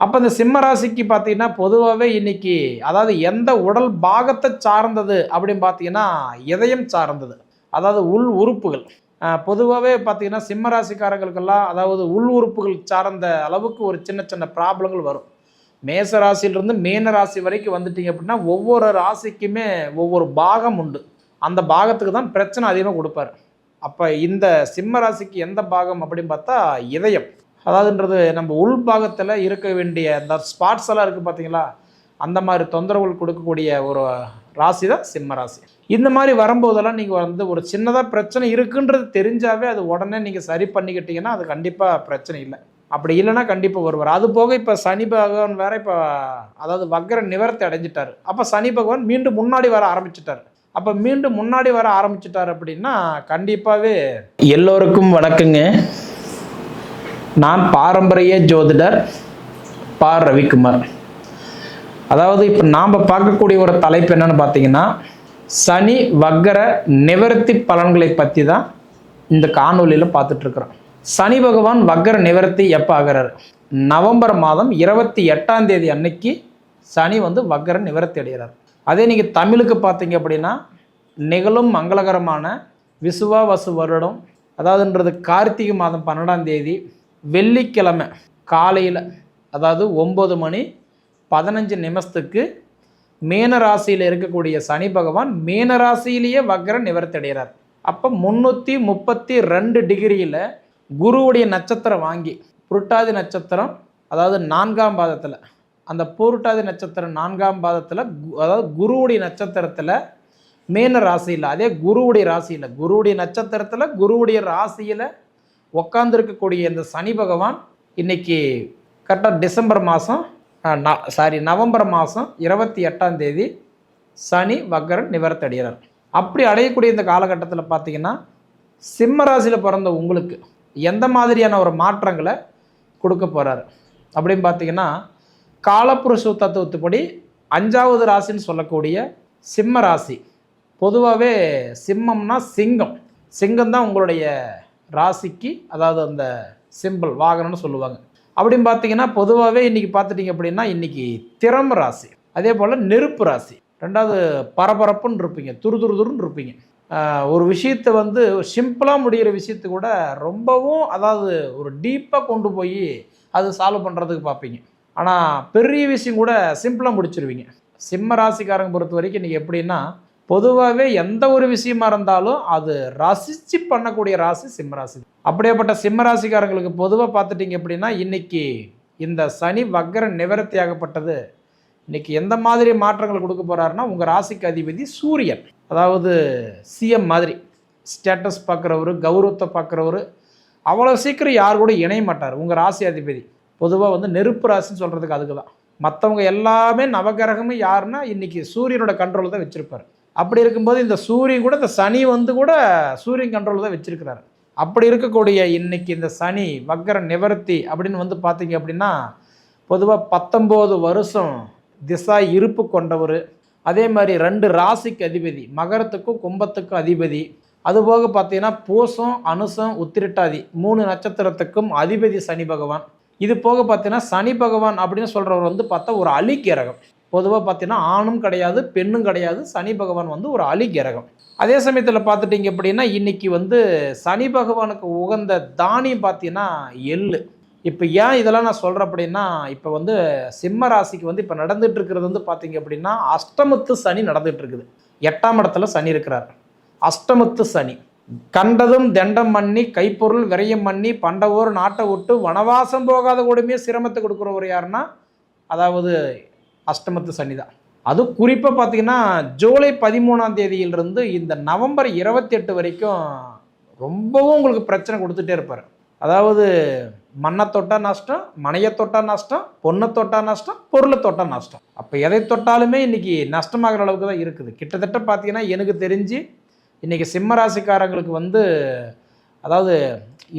அப்போ இந்த சிம்ம ராசிக்கு பார்த்தீங்கன்னா பொதுவாகவே இன்னைக்கு அதாவது எந்த உடல் பாகத்தை சார்ந்தது அப்படின்னு பார்த்தீங்கன்னா இதயம் சார்ந்தது. அதாவது உள் உறுப்புகள். பொதுவாகவே பார்த்தீங்கன்னா சிம்ம ராசிக்காரங்களுக்கெல்லாம் அதாவது உள் உறுப்புகள் சார்ந்த அளவுக்கு ஒரு சின்ன சின்ன ப்ராப்ளங்கள் வரும். மேச ராசியிலிருந்து மீன ராசி வரைக்கும் வந்துட்டீங்க அப்படின்னா ஒவ்வொரு ராசிக்குமே ஒவ்வொரு பாகம் உண்டு. அந்த பாகத்துக்கு தான் பிரச்சனை அதிகமாக கொடுப்பாரு. அப்போ இந்த சிம்ம ராசிக்கு எந்த பாகம் அப்படின்னு பார்த்தா இதயம். அதாவதுன்றது நம்ம உள் பாகத்தில் இருக்க வேண்டிய அந்த ஸ்பாட்ஸ் எல்லாம் இருக்குது பார்த்தீங்களா அந்த மாதிரி தொந்தரவுகள் கொடுக்கக்கூடிய ஒரு ராசி தான் சிம்ம ராசி. இந்த மாதிரி வரும்போதெல்லாம் நீங்கள் வந்து ஒரு சின்னதாக பிரச்சனை இருக்குன்றது தெரிஞ்சாவே அது உடனே நீங்கள் சரி பண்ணிக்கிட்டீங்கன்னா அது கண்டிப்பாக பிரச்சனை இல்லை. அப்படி இல்லைன்னா கண்டிப்பாக வருவார். அது போக இப்போ சனி பகவான் வேற இப்போ அதாவது வக்கர நிவர்த்தி அடைஞ்சிட்டார். அப்போ சனி பகவான் மீண்டும் முன்னாடி வர ஆரம்பிச்சிட்டார். அப்போ மீண்டும் முன்னாடி வர ஆரம்பிச்சிட்டார் அப்படின்னா கண்டிப்பாகவே எல்லோருக்கும் வணக்கங்க. நான் பாரம்பரிய ஜோதிடர் பா ரவிக்குமார். அதாவது இப்போ நாம் பார்க்கக்கூடிய ஒரு தலைப்பு என்னன்னு பார்த்தீங்கன்னா சனி வக்கர நிவர்த்தி பலன்களை பற்றி தான் இந்த காணொலியில் பார்த்துட்ருக்குறோம். சனி பகவான் வக்கர நிவர்த்தி எப்போ ஆகிறாரு? நவம்பர் மாதம் இருபத்தி எட்டாம் தேதி அன்னைக்கு சனி வந்து வக்கர நிவர்த்தி அடைகிறார். அதே நீங்கள் தமிழுக்கு பார்த்தீங்க அப்படின்னா நிகழும் மங்களகரமான விசுவாவசு வருடம் அதாவதுன்றது கார்த்திகை மாதம் பன்னெண்டாம் தேதி வெள்ளிக்கிழமை காலையில் அதாவது ஒம்பது மணி பதினஞ்சு நிமிஷத்துக்கு மேனராசியில் இருக்கக்கூடிய சனி பகவான் மேனராசியிலேயே வக்ர அப்போ முந்நூற்றி முப்பத்தி ரெண்டு டிகிரியில் குருவுடைய நட்சத்திரம் வாங்கி புருட்டாதி நட்சத்திரம் அதாவது நான்காம் பாதத்தில் அந்த பூருட்டாதி நட்சத்திரம் நான்காம் பாதத்தில் அதாவது குருவுடைய நட்சத்திரத்தில் மீன ராசியில் அதே குருவுடைய ராசியில் குருவுடைய நட்சத்திரத்தில் குருவுடைய ராசியில் உக்காந்துருக்கக்கூடிய இந்த சனி பகவான் இன்றைக்கி கரெக்டாக டிசம்பர் மாதம் சாரி நவம்பர் மாதம் இருபத்தி எட்டாம் தேதி சனி வக்கரன் நிவர்த்தி அடைகிறார். அப்படி அடையக்கூடிய இந்த காலகட்டத்தில் பார்த்தீங்கன்னா சிம்ம ராசியில் பிறந்த உங்களுக்கு எந்த மாதிரியான ஒரு மாற்றங்களை கொடுக்க போகிறாரு அப்படின்னு பார்த்தீங்கன்னா காலப்புருஷ தத்துவத்துப்படி அஞ்சாவது ராசின்னு சொல்லக்கூடிய சிம்ம ராசி. பொதுவாகவே சிம்மம்னா சிங்கம். சிங்கம் தான் உங்களுடைய ராசிக்கு அதாவது அந்த சிம்பிள் வாகனம்னு சொல்லுவாங்க. அப்படின்னு பார்த்தீங்கன்னா பொதுவாகவே இன்றைக்கி பார்த்துட்டிங்க அப்படின்னா இன்றைக்கி திறம ராசி. அதே போல் நெருப்பு ராசி. ரெண்டாவது பரபரப்புன்னு இருப்பீங்க துரு துரு துருன்னு இருப்பீங்க ஒரு விஷயத்தை வந்து சிம்பிளாக முடிகிற விஷயத்தை கூட ரொம்பவும் அதாவது ஒரு டீப்பாக கொண்டு போய் அது சால்வ் பண்ணுறதுக்கு பார்ப்பீங்க. ஆனால் பெரிய விஷயம் கூட சிம்பிளாக முடிச்சிருவீங்க. சிம்ம ராசிக்காரங்க பொறுத்த வரைக்கும் இன்றைக்கி எப்படின்னா பொதுவாகவே எந்த ஒரு விஷயமா இருந்தாலும் அது ரசித்து பண்ணக்கூடிய ராசி சிம்மராசி. அப்படியேப்பட்ட சிம்மராசிக்காரங்களுக்கு பொதுவாக பார்த்துட்டிங்க அப்படின்னா இன்றைக்கி இந்த சனி வக்கர நிவர்த்தி ஆகப்பட்டது. இன்றைக்கி எந்த மாதிரி மாற்றங்கள் கொடுக்க போகிறாருன்னா உங்கள் ராசிக்கு அதிபதி சூரியன். அதாவது சிஎம் மாதிரி. ஸ்டேட்டஸ் பார்க்குறவர் கௌரவத்தை பார்க்குறவர் அவ்வளோ சீக்கிரம் யார் கூட இணைய மாட்டார். உங்கள் ராசி அதிபதி. பொதுவாக வந்து நெருப்பு ராசின்னு சொல்கிறதுக்கு அதுக்கு தான் மற்றவங்க எல்லாமே நவகிரகமும் யாருன்னா இன்றைக்கி சூரியனோட கண்ட்ரோல் தான் வச்சுருப்பார். அப்படி இருக்கும்போது இந்த சூரியன் கூட இந்த சனி வந்து கூட சூரியன் கண்ட்ரோல் தான் வச்சுருக்கிறாரு. அப்படி இருக்கக்கூடிய இன்னைக்கு இந்த சனி வக்கர நிவர்த்தி அப்படின்னு வந்து பார்த்தீங்க அப்படின்னா பொதுவாக பத்தொம்போது வருஷம் திசா இருப்பு கொண்டவர். அதே மாதிரி ரெண்டு ராசிக்கு அதிபதி மகரத்துக்கும் கும்பத்துக்கும் அதிபதி. அதுபோக பார்த்தீங்கன்னா பூசம் அனுசம் உத்திரட்டாதி மூணு நட்சத்திரத்துக்கும் அதிபதி சனி பகவான். இது போக பார்த்தீங்கன்னா சனி பகவான் அப்படின்னு சொல்கிறவர் வந்து பார்த்தா ஒரு அலிக்கிரகம். பொதுவாக பார்த்தீங்கன்னா ஆணும் கிடையாது பெண்ணும் கிடையாது. சனி பகவான் வந்து ஒரு அலி கிரகம். அதே சமயத்தில் பார்த்துட்டிங்க அப்படின்னா இன்றைக்கி வந்து சனி பகவானுக்கு உகந்த தானியம் பார்த்தீங்கன்னா எள்ளு. இப்போ ஏன் இதெல்லாம் நான் சொல்கிறேன் அப்படின்னா இப்போ வந்து சிம்ம ராசிக்கு வந்து இப்போ நடந்துகிட்ருக்கிறது வந்து பார்த்தீங்க அப்படின்னா அஷ்டமத்து சனி நடந்துகிட்ருக்குது இருக்குது. எட்டாம் இடத்துல சனி இருக்கிறார். அஷ்டமத்து சனி. கண்டதும் தண்டம் பண்ணி கைப்பொருள் விரயம் பண்ணி பண்டவோர் நாட்டை விட்டு வனவாசம் போகாத கூடமே சிரமத்தை கொடுக்குறவர் யாருன்னா அதாவது அஷ்டமத்து சனி தான். அது குறிப்பாக பார்த்தீங்கன்னா ஜூலை பதிமூணாம் தேதியிலிருந்து இந்த நவம்பர் இருபத்தி எட்டு வரைக்கும் ரொம்பவும் உங்களுக்கு பிரச்சனை கொடுத்துட்டே இருப்பார். அதாவது மண்ணை தொட்டா நஷ்டம் மனையை தொட்டா நஷ்டம் பொண்ணை தொட்டா நஷ்டம் பொருளை தொட்டா நஷ்டம். அப்போ எதை தொட்டாலுமே இன்றைக்கி நஷ்டமாகிற அளவுக்கு தான் இருக்குது. கிட்டத்தட்ட பார்த்தீங்கன்னா எனக்கு தெரிஞ்சு இன்றைக்கி சிம்மராசிக்காரங்களுக்கு வந்து அதாவது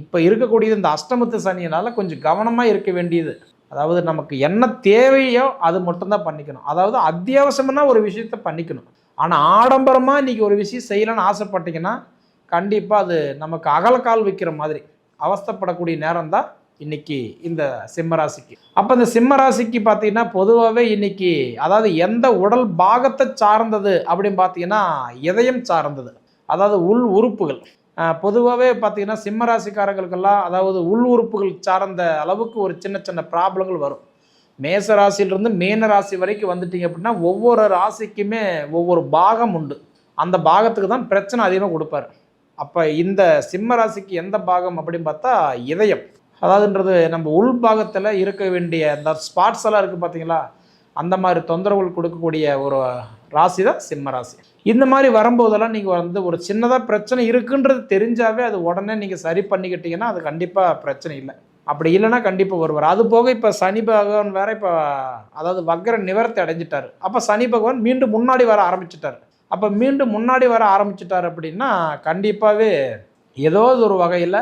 இப்போ இருக்கக்கூடியது இந்த அஷ்டமத்து சனியினால் கொஞ்சம் கவனமாக இருக்க வேண்டியது. அதாவது நமக்கு என்ன தேவையோ அது மட்டும்தான் பண்ணிக்கணும். அதாவது அத்தியாவசியமான ஒரு விஷயத்த பண்ணிக்கணும். ஆனால் ஆடம்பரமாக இன்றைக்கி ஒரு விஷயம் செய்யலான்னு ஆசைப்பட்டீங்கன்னா கண்டிப்பாக அது நமக்கு அகலக்கால் வைக்கிற மாதிரி அவஸ்தைப்படக்கூடிய நேரம் தான் இன்னைக்கு இந்த சிம்மராசிக்கு. அப்போ இந்த சிம்மராசிக்கு பார்த்தீங்கன்னா பொதுவாகவே இன்னைக்கு அதாவது எந்த உடல் பாகத்தை சார்ந்தது அப்படின்னு பார்த்தீங்கன்னா இதயம் சார்ந்தது. அதாவது உள் உறுப்புகள். பொதுவாகவே பார்த்திங்கன்னா சிம்மராசிக்காரங்களுக்கெல்லாம் அதாவது உள் உறுப்புகள் சார்ந்த அளவுக்கு ஒரு சின்ன சின்ன ப்ராப்ளங்கள் வரும். மேச ராசியிலிருந்து மீன ராசி வரைக்கும் வந்துட்டீங்க அப்படின்னா ஒவ்வொரு ராசிக்குமே ஒவ்வொரு பாகம் உண்டு. அந்த பாகத்துக்கு தான் பிரச்சனை அதிகமாக கொடுப்பாரு. அப்போ இந்த சிம்ம ராசிக்கு எந்த பாகம் அப்படின்னு பார்த்தா இதயம். அதாவதுன்றது நம்ம உள் பாகத்தில் இருக்க வேண்டிய அந்த ஸ்பாட்ஸ் எல்லாம் இருக்குது பார்த்தீங்களா? அந்த மாதிரி தொந்தரவுகள் கொடுக்கக்கூடிய ஒரு ராசி தான் சிம்ம ராசி. இந்த மாதிரி வரும்போதெல்லாம் நீங்கள் வந்து ஒரு சின்னதாக பிரச்சனை இருக்குன்றது தெரிஞ்சாவே அது உடனே நீங்கள் சரி பண்ணிக்கிட்டீங்கன்னா அது கண்டிப்பாக பிரச்சனை இல்லை. அப்படி இல்லைன்னா கண்டிப்பாக வருவார். அது போக இப்போ சனி பகவான் வேற இப்போ அதாவது வக்கர நிவர்த்தி அடைஞ்சிட்டார். அப்போ சனி பகவான் மீண்டும் முன்னாடி வர ஆரம்பிச்சிட்டார். அப்போ மீண்டும் முன்னாடி வர ஆரம்பிச்சிட்டார் அப்படின்னா கண்டிப்பாகவே ஏதோ ஒரு வகையில்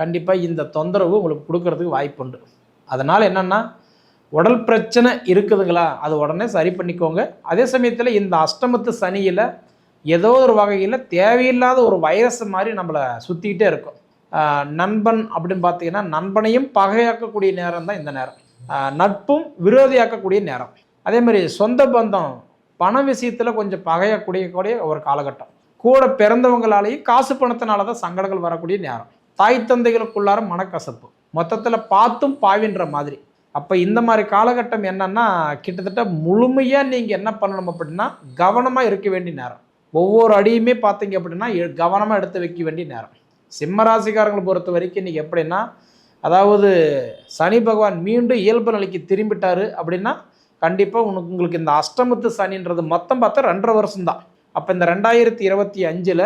கண்டிப்பாக இந்த தொந்தரவு உங்களுக்கு கொடுக்கறதுக்கு வாய்ப்புண்டு. அதனால் என்னென்னா உடல் பிரச்சனை இருக்குதுங்களா? அது உடனே சரி பண்ணிக்கோங்க. அதே சமயத்தில் இந்த அஷ்டமத்து சனியில் ஏதோ ஒரு வகையில் தேவையில்லாத ஒரு வைரஸ் மாதிரி நம்மளை சுற்றிக்கிட்டே இருக்கும். நண்பன் அப்படின்னு பார்த்தீங்கன்னா நண்பனையும் பகையாக்கக்கூடிய நேரம் தான் இந்த நேரம். நட்பும் விரோதியாக்கக்கூடிய நேரம். அதே மாதிரி சொந்த பந்தம் பண விஷயத்தில் கொஞ்சம் பகையக்கூடிய கூடிய ஒரு காலகட்டம். கூட பிறந்தவங்களாலேயும் காசு பணத்தினால தான் சங்கடங்கள் வரக்கூடிய நேரம். தாய் தந்தைகளுக்குள்ளார மனக்கசப்பு. மொத்தத்தில் பார்த்தும் பாவின்ற மாதிரி. அப்போ இந்த மாதிரி காலகட்டம் என்னன்னா கிட்டத்தட்ட முழுமையாக நீங்கள் என்ன பண்ணணும் அப்படின்னா கவனமாக இருக்க வேண்டிய நேரம். ஒவ்வொரு அடியுமே பார்த்தீங்க அப்படின்னா கவனமாக எடுத்து வைக்க வேண்டிய நேரம். சிம்மராசிக்காரங்களை பொறுத்த வரைக்கும் இன்றைக்கி எப்படின்னா அதாவது சனி பகவான் மீண்டும் இயல்பு நிலைக்கு திரும்பிட்டார் அப்படின்னா கண்டிப்பாக உனக்கு உங்களுக்கு இந்த அஷ்டமத்து சனின்றது மொத்தம் பார்த்தா ரெண்டரை வருஷம்தான். அப்போ இந்த ரெண்டாயிரத்தி இருபத்தி அஞ்சில்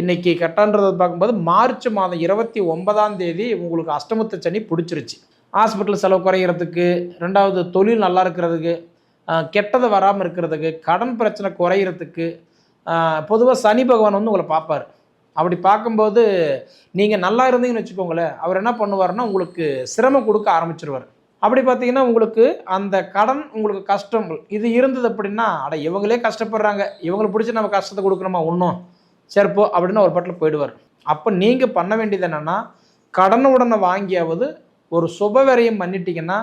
இன்னைக்கு கட்டான்றதை பார்க்கும்போது மார்ச் மாதம் இருபத்தி ஒன்பதாம் தேதி உங்களுக்கு அஷ்டமத்து சனி பிடிச்சிருச்சு. ஹாஸ்பிட்டல் செலவு குறையிறதுக்கு ரெண்டாவது தொழில் நல்லா இருக்கிறதுக்கு கெட்டது வராமல் இருக்கிறதுக்கு கடன் பிரச்சனை குறையிறதுக்கு பொதுவாக சனி பகவான் வந்து உங்களை பார்ப்பார். அப்படி பார்க்கும்போது நீங்கள் நல்லா இருந்தீங்கன்னு வச்சுக்கோங்களேன் அவர் என்ன பண்ணுவார்னா உங்களுக்கு சிரமம் கொடுக்க ஆரம்பிச்சிருவார். அப்படி பார்த்தீங்கன்னா உங்களுக்கு அந்த கடன் உங்களுக்கு கஷ்டம் இது இருந்தது அப்படின்னா அட இவங்களே கஷ்டப்படுறாங்க இவங்களை பிடிச்சி நம்ம கஷ்டத்தை கொடுக்கணுமா ஒன்றும் சரிப்போ அப்படின்னு ஒரு பட்டில் போயிடுவார். அப்போ நீங்கள் பண்ண வேண்டியது என்னென்னா கடன் உடனே வாங்கியாவது ஒரு சுபவரையும் பண்ணிட்டீங்கன்னா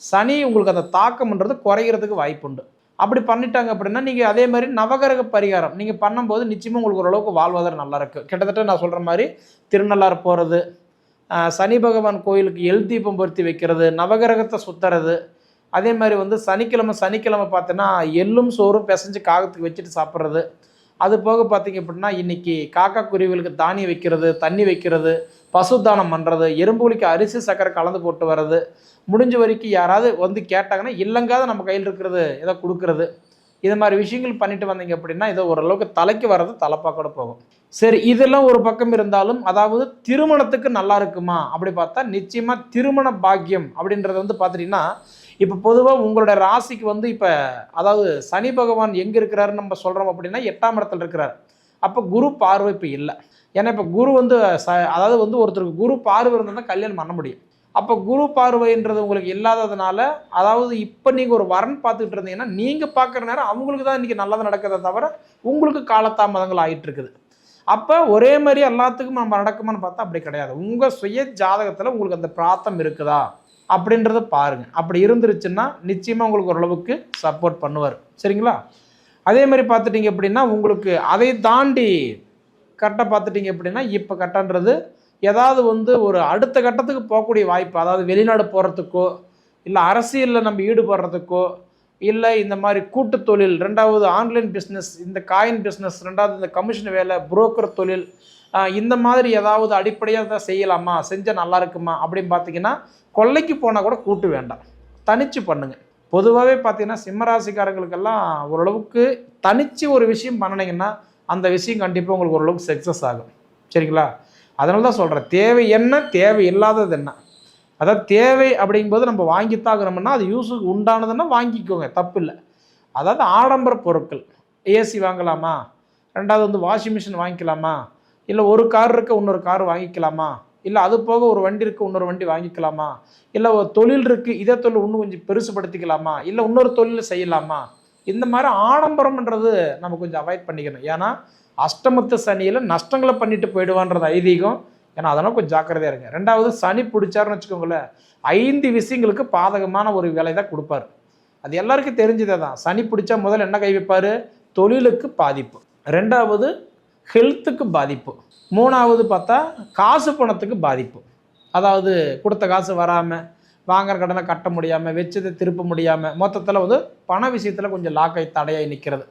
சனி உங்களுக்கு அந்த தாக்கம்ன்றது குறைகிறதுக்கு வாய்ப்புண்டு. அப்படி பண்ணிட்டாங்க அப்படின்னா நீங்கள் அதே மாதிரி நவகரக பரிகாரம் நீங்கள் பண்ணும்போது நிச்சயமாக உங்களுக்கு ஓரளவுக்கு வாழ்வாதாரம் நல்லா இருக்குது கிட்டத்தட்ட நான் சொல்கிற மாதிரி திருநள்ளாறு போகிறது சனி பகவான் கோயிலுக்கு எல் தீபம் பொருத்தி வைக்கிறது நவகிரகத்தை சுற்றுறது அதே மாதிரி வந்து சனிக்கிழமை சனிக்கிழமை பார்த்தோன்னா எள்ளும் சோறும் பிசைஞ்சு காகத்துக்கு வச்சுட்டு சாப்பிட்றது. அது போக பார்த்தீங்க அப்படின்னா இன்றைக்கி காக்கா குருவிகளுக்கு தானியம் வைக்கிறது தண்ணி வைக்கிறது பசுதானம் பண்ணுறது எறும்புலிக்கு அரிசி சக்கரை கலந்து போட்டு வர்றது முடிஞ்ச வரைக்கும் யாராவது வந்து கேட்டாங்கன்னா இல்லைங்காத நம்ம கையில் இருக்கிறது ஏதோ கொடுக்கறது. இது மாதிரி விஷயங்கள் பண்ணிட்டு வந்தீங்க அப்படின்னா ஏதோ ஓரளவுக்கு தலைக்கு வர்றது தலைப்பாக கூட போகும். சரி இதெல்லாம் ஒரு பக்கம் இருந்தாலும் அதாவது திருமணத்துக்கு நல்லா இருக்குமா அப்படி பார்த்தா நிச்சயமா திருமண பாக்கியம் அப்படின்றது வந்து பார்த்துட்டீங்கன்னா இப்போ பொதுவாக உங்களோட ராசிக்கு வந்து இப்போ அதாவது சனி பகவான் எங்கே இருக்கிறாருன்னு நம்ம சொல்கிறோம் அப்படின்னா எட்டாம் இடத்துல இருக்கிறார். அப்போ குரு பார்வை இப்போ இல்லை. ஏன்னா இப்போ குரு வந்து ச அதாவது வந்து ஒருத்தருக்கு குரு பார்வை இருந்தால் தான் கல்யாணம் பண்ண முடியும். அப்போ குரு பார்வைன்றது உங்களுக்கு இல்லாததுனால அதாவது இப்போ நீங்கள் ஒரு வரன் பார்த்துக்கிட்டு இருந்தீங்கன்னா நீங்கள் பார்க்குற நேரம் அவங்களுக்கு தான் இன்றைக்கி நல்லது நடக்கிறத தவிர உங்களுக்கு காலதாமதங்கள் ஆகிட்டு இருக்குது அப்போ ஒரே மாதிரி எல்லாத்துக்கும் நம்ம நடக்குமான்னு பார்த்தா அப்படி கிடையாது. உங்கள் சுய ஜாதகத்தில் உங்களுக்கு அந்த பிராத்தம் இருக்குதா? அப்படின்றத பாருங்கள் அப்படி இருந்துருச்சுன்னா நிச்சயமாக உங்களுக்கு ஓரளவுக்கு சப்போர்ட் பண்ணுவார். சரிங்களா? அதே மாதிரி பார்த்துட்டிங்க அப்படின்னா உங்களுக்கு அதை தாண்டி கரெக்டாக பார்த்துட்டிங்க அப்படின்னா இப்போ கட்டன்றது ஏதாவது வந்து ஒரு அடுத்த கட்டத்துக்கு போகக்கூடிய வாய்ப்பு. அதாவது வெளிநாடு போகிறதுக்கோ இல்லை அரசியலில் நம்ம ஈடுபடுறதுக்கோ இல்லை இந்த மாதிரி கூட்டு தொழில் ரெண்டாவது ஆன்லைன் பிஸ்னஸ் இந்த காயின் பிஸ்னஸ் ரெண்டாவது இந்த கமிஷன் வேலை புரோக்கர் தொழில் இந்த மாதிரி ஏதாவது அடிப்படையாக தான் செய்யலாமா? செஞ்சால் நல்லா இருக்குமா? அப்படின்னு பார்த்தீங்கன்னா கொள்ளைக்கு போனால் கூட கூட்டு வேண்டாம். தனிச்சு பண்ணுங்கள் பொதுவாகவே பார்த்தீங்கன்னா சிம்மராசிக்காரங்களுக்கெல்லாம் ஓரளவுக்கு தனித்து ஒரு விஷயம் பண்ணினீங்கன்னா அந்த விஷயம் கண்டிப்பாக உங்களுக்கு ஓரளவுக்கு சக்ஸஸ் ஆகும். சரிங்களா? அதனால தான் சொல்கிறேன் தேவை என்ன? தேவை இல்லாதது என்ன? அதாவது தேவை அப்படிங்கும்போது நம்ம வாங்கித்தாகணும்னா அது யூஸுக்கு உண்டானதுன்னா வாங்கிக்கோங்க. தப்பு இல்லை. அதாவது ஆடம்பர பொருட்கள். ஏசி வாங்கலாமா? ரெண்டாவது வந்து வாஷிங் மிஷின் வாங்கிக்கலாமா? இல்லை ஒரு கார் இருக்க இன்னொரு கார் வாங்கிக்கலாமா? இல்லை அது போக ஒரு வண்டி இருக்குது இன்னொரு வண்டி வாங்கிக்கலாமா? இல்லை ஒரு தொழில் இருக்குது இதே தொழில் இன்னும் கொஞ்சம் பெருசுபடுத்திக்கலாமா? இல்லை இன்னொரு தொழில் செய்யலாமா? இந்த மாதிரி ஆடம்பரம்ன்றது நம்ம கொஞ்சம் அவாய்ட் பண்ணிக்கணும். ஏன்னா அஷ்டமத்து சனியில் நஷ்டங்களை பண்ணிட்டு போயிடுவான்றது ஐதீகம். ஏன்னா அதெல்லாம் கொஞ்சம் ஜாக்கிரதையாக இருங்க. ரெண்டாவது சனி பிடிச்சாருன்னு வச்சுக்கோங்களேன் ஐந்து விஷயங்களுக்கு பாதகமான ஒரு வேலை தான் கொடுப்பாரு. அது எல்லாருக்கும் தெரிஞ்சதே தான் சனி பிடிச்சா முதல்ல என்ன கை வைப்பார்? தொழிலுக்கு பாதிப்பு. ரெண்டாவது ஹெல்த்துக்கு பாதிப்பு. மூணாவது பார்த்தா காசு பணத்துக்கு பாதிப்பு. அதாவது கொடுத்த காசு வராமல் வாங்குற கடனை கட்ட முடியாமல் வச்சதை திருப்ப முடியாமல் மொத்தத்தில் வந்து பண விஷயத்தில் கொஞ்சம் லாக்கை தடையாகி நிற்கிறது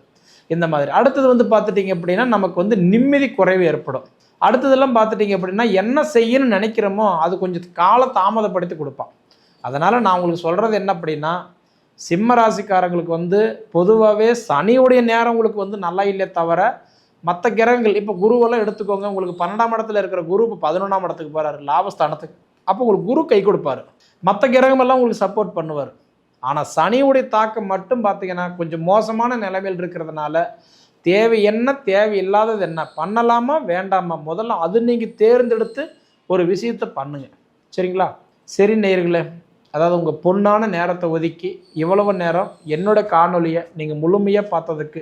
இந்த மாதிரி. அடுத்தது வந்து பார்த்துட்டிங்க அப்படின்னா நமக்கு வந்து நிம்மதி குறைவு ஏற்படும். அடுத்ததெல்லாம் பார்த்துட்டிங்க அப்படின்னா என்ன செய்யணும்னு நினைக்கிறோமோ அது கொஞ்சம் கால தாமதப்படுத்தி கொடுப்பான். அதனால் நான் உங்களுக்கு சொல்கிறது என்ன அப்படின்னா சிம்ம ராசிக்காரங்களுக்கு வந்து பொதுவாகவே சனியுடைய நேரம் உங்களுக்கு வந்து நல்லா இல்லையே தவிர மற்ற கிரகங்கள் இப்போ குருவெல்லாம் எடுத்துக்கோங்க உங்களுக்கு பன்னெண்டாம் இடத்துல இருக்கிற குரு இப்போ பதினொன்றாம் இடத்துக்கு போகிறாரு லாபஸ்தானத்துக்கு. அப்போ உங்களுக்கு குரு கை கொடுப்பாரு. மற்ற கிரகமெல்லாம் உங்களுக்கு சப்போர்ட் பண்ணுவார். ஆனால் சனியுடைய தாக்கம் மட்டும் பார்த்தீங்கன்னா கொஞ்சம் மோசமான நிலைமையில் இருக்கிறதுனால தேவை என்ன தேவையில்லாதது என்ன பண்ணலாமா வேண்டாமா முதல்ல அது நீங்கள் தேர்ந்தெடுத்து ஒரு விஷயத்தை பண்ணுங்க. சரிங்களா? சரி நேயர்களே. அதாவது உங்கள் பொண்ணான நேரத்தை ஒதுக்கி இவ்வளவு நேரம் என்னோட காணொலியை நீங்கள் முழுமையாக பார்த்ததுக்கு